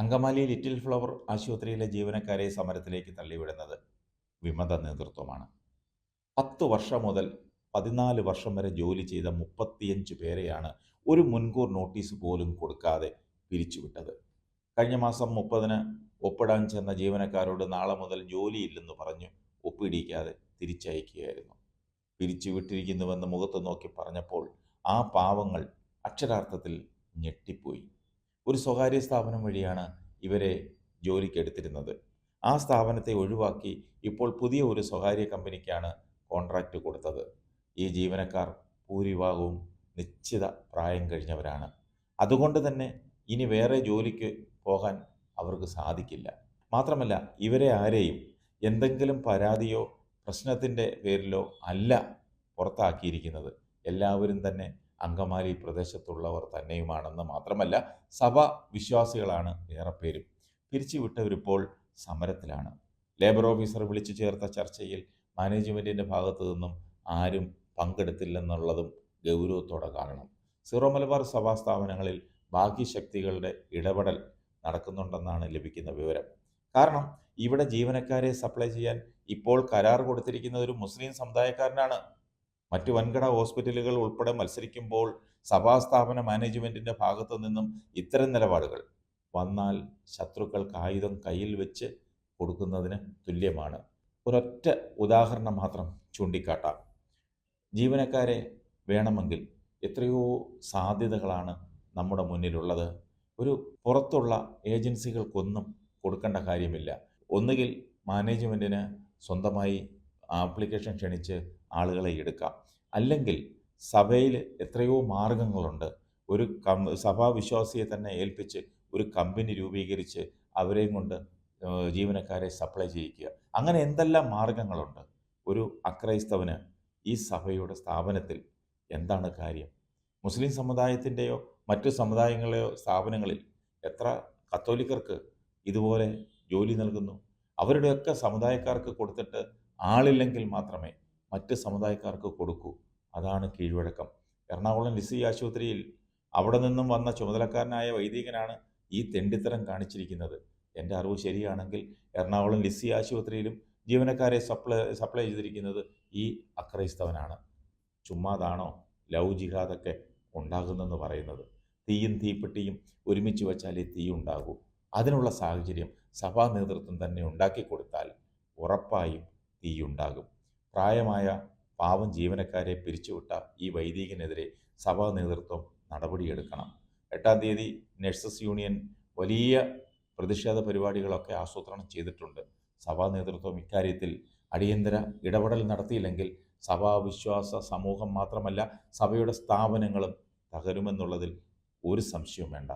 Angamaly little flower ആശുപത്രിയിലെ ജീവനക്കാരെ സമരത്തിലേക്ക് തള്ളിവിടുന്നത് വിമത നേതൃത്വമാണ്. പത്ത് വർഷം മുതൽ പതിനാല് വർഷം വരെ ജോലി ചെയ്ത മുപ്പത്തിയഞ്ച് പേരെയാണ് ഒരു മുൻകൂർ നോട്ടീസ് പോലും കൊടുക്കാതെ പിരിച്ചുവിട്ടത്. കഴിഞ്ഞ മാസം മുപ്പതിന് ഒപ്പിടാൻ ചെന്ന ജീവനക്കാരോട് നാളെ മുതൽ ജോലിയില്ലെന്ന് പറഞ്ഞു ഒപ്പിടിക്കാതെ തിരിച്ചയക്കുകയായിരുന്നു. പിരിച്ചുവിട്ടിരിക്കുന്നുവെന്ന് മുഖത്ത് നോക്കി പറഞ്ഞപ്പോൾ ആ പാവങ്ങൾ അക്ഷരാർത്ഥത്തിൽ ഞെട്ടിപ്പോയി. ഒരു സ്വകാര്യ സ്ഥാപനം വഴിയാണ് ഇവരെ ജോലിക്കെടുത്തിരുന്നത് ആ സ്ഥാപനത്തെ ഒഴിവാക്കി ഇപ്പോൾ പുതിയ ഒരു സ്വകാര്യ കമ്പനിക്കാണ് കോൺട്രാക്റ്റ് കൊടുത്തത്. ഈ ജീവനക്കാർ ഭൂരിഭാഗവും നിശ്ചിത പ്രായം കഴിഞ്ഞവരാണ്. അതുകൊണ്ട് തന്നെ ഇനി വേറെ ജോലിക്ക് പോകാൻ അവർക്ക് സാധിക്കില്ല. മാത്രമല്ല ഇവരെ ആരെയും എന്തെങ്കിലും പരാതിയോ പ്രശ്നത്തിന്റെ പേരിലോ അല്ല പുറത്താക്കിയിരിക്കുന്നത്. എല്ലാവരും തന്നെ അങ്കമാലി പ്രദേശത്തുള്ളവർ തന്നെയുമാണെന്ന് മാത്രമല്ല സഭ വിശ്വാസികളാണ് ഏറെ പേരും പിരിച്ചുവിട്ടവരിപ്പോൾ സമരത്തിലാണ്. ലേബർ ഓഫീസർ വിളിച്ചു ചേർത്ത ചർച്ചയിൽ മാനേജ്മെന്റിന്റെ ഭാഗത്തു നിന്നും ആരും പങ്കെടുത്തില്ലെന്നുള്ളതും ഗൗരവത്തോടെ കാരണം സീറോ മലബാർ സഭാ സ്ഥാപനങ്ങളിൽ ബാക്കി ശക്തികളുടെ ഇടപെടൽ നടക്കുന്നുണ്ടെന്നാണ് ലഭിക്കുന്ന വിവരം. കാരണം ഇവിടെ ജീവനക്കാരെ സപ്ലൈ ചെയ്യാൻ ഇപ്പോൾ കരാർ കൊടുത്തിരിക്കുന്ന ഒരു മുസ്ലിം സമുദായക്കാരനാണ് മറ്റു വൻകിട ഹോസ്പിറ്റലുകൾ ഉൾപ്പെടെ മത്സരിക്കുമ്പോൾ സഭാസ്ഥാപന മാനേജ്മെന്റിന്റെ ഭാഗത്തു നിന്നും ഇത്തരം നിലപാടുകൾ വന്നാൽ ശത്രുക്കൾക്ക് ആയുധം കയ്യിൽ വെച്ച് കൊടുക്കുന്നതിന് തുല്യമാണ്. ഒരൊറ്റ ഉദാഹരണം മാത്രം ചൂണ്ടിക്കാട്ടാം. ജീവനക്കാരെ വേണമെങ്കിൽ എത്രയോ സാധ്യതകളാണ് നമ്മുടെ മുന്നിലുള്ളത്. ഒരു പുറത്തുള്ള ഏജൻസികൾക്കൊന്നും കൊടുക്കേണ്ട കാര്യമില്ല. ഒന്നുകിൽ മാനേജ്മെന്റിന് സ്വന്തമായി ആപ്ലിക്കേഷൻ ക്ഷണിച്ച് ആളുകളെ എടുക്കാം. അല്ലെങ്കിൽ സഭയിൽ എത്രയോ മാർഗങ്ങളുണ്ട്. ഒരു കം സഭാവിശ്വാസിയെ തന്നെ ഏൽപ്പിച്ച് ഒരു കമ്പനി രൂപീകരിച്ച് അവരെയും കൊണ്ട് ജീവനക്കാരെ സപ്ലൈ ചെയ്യിക്കുക. അങ്ങനെ എന്തെല്ലാം മാർഗങ്ങളുണ്ട്? ഒരു അക്രൈസ്തവന് ഈ സഭയുടെ സ്ഥാപനത്തിൽ എന്താണ് കാര്യം? മുസ്ലിം സമുദായത്തിന്റെയോ മറ്റു സമുദായങ്ങളെയോ സ്ഥാപനങ്ങളിൽ എത്ര കത്തോലിക്കർക്ക് ഇതുപോലെ ജോലി നൽകുന്നു? അവരുടെയൊക്കെ സമുദായക്കാർക്ക് കൊടുത്തിട്ട് ആളില്ലെങ്കിൽ മാത്രമേ മറ്റ് സമുദായക്കാർക്ക് കൊടുക്കൂ. അതാണ് കീഴ്വഴക്കം. എറണാകുളം ലിസി ആശുപത്രിയിൽ അവിടെ നിന്നും വന്ന ചുമതലക്കാരനായ വൈദികനാണ് ഈ തെണ്ടിത്തരം കാണിച്ചിരിക്കുന്നത്. എന്റെ അറിവ് ശരിയാണെങ്കിൽ എറണാകുളം ലിസി ആശുപത്രിയിലും ജീവനക്കാരെ സപ്ലൈ സപ്ലൈ ചെയ്തിരിക്കുന്നത് ഈ അക്രൈസ്തവനാണ്. ചുമ്മാതാണോ ലവ് ജിഹാദൊക്കെ ഉണ്ടാകുന്നെന്ന് പറയുന്നത്? തീയും തീപ്പെട്ടിയും ഒരുമിച്ച് വച്ചാലേ തീ ഉണ്ടാകൂ അതിനുള്ള സാഹചര്യം സഭാ നേതൃത്വം തന്നെ ഉണ്ടാക്കി കൊടുത്താൽ ഉറപ്പായും തീയുണ്ടാകും. പ്രായമായ പാവം ജീവനക്കാരെ പിരിച്ചുവിട്ട ഈ വൈദികനെതിരെ സഭാ നേതൃത്വം നടപടിയെടുക്കണം. എട്ടാം തീയതി നഴ്സസ് യൂണിയൻ വലിയ പ്രതിഷേധ പരിപാടികളൊക്കെ ആസൂത്രണം ചെയ്തിട്ടുണ്ട്. സഭാ നേതൃത്വം ഇക്കാര്യത്തിൽ അടിയന്തര ഇടപെടൽ നടത്തിയില്ലെങ്കിൽ സഭാ വിശ്വാസ സമൂഹം മാത്രമല്ല സഭയുടെ സ്ഥാപനങ്ങളും തകരുമെന്നുള്ളതിൽ ഒരു സംശയവും വേണ്ട.